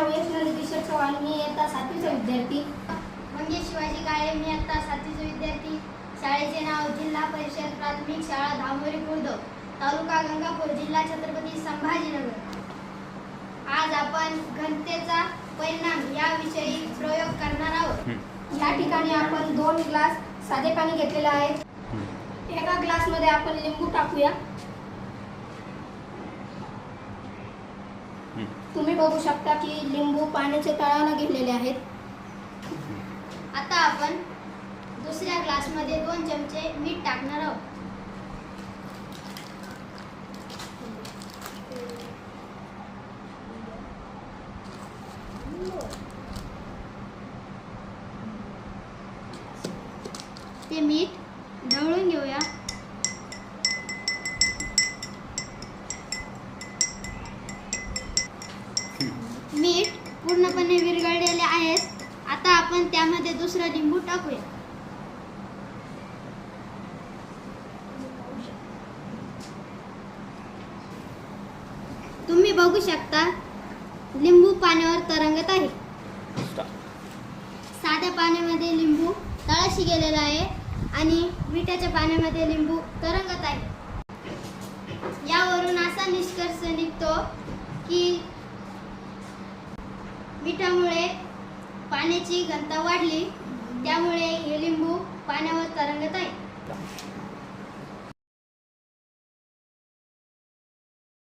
नाव यशनंद किशोर चव्हाण मी आता सातवीचा विद्यार्थी. म्हणजे शिवाजी काळे मी आता सातवीचा विद्यार्थी. शाळेचे नाव जिल्हा परिषद प्राथमिक शाळा धामोरी खुर्द तालुका गंगापूर जिल्हा छत्रपती संभाजीनगर. आज आपण घनतेचा परिणाम याविषयी प्रयोग करणार आहोत. या ठिकाणी आपण दोन ग्लास साधे पाणी घेतलेलं आहे. एका ग्लासमध्ये आपण लिंबू टाकूया. तुम्ही बघू शकता की लिंबू पाण्याच्या तळाला गेलेले आहेत. आता आपण दुसऱ्या ग्लासमध्ये दोन चमचे मीठ टाकणार आहोत. ते मीठ ढवळून घेऊया. मीठ पूर्णपणे विरघळलेले आहेत. आता आपण त्यामध्ये दुसरं लिंबू टाकूया. तुम्ही बघू शकता लिंबू पाण्यावर तरंगत आहे. साध्या पाण्यामध्ये लिंबू तळाशी गेलेला आहे आणि मिठाच्या पाण्यामध्ये लिंबू तरंगत आहे. यावरून असा निष्कर्ष निघतो की मिठामुळे पाण्याची घनता वाढली त्यामुळे हे लिंबू पाण्यावर तरंगत आहे.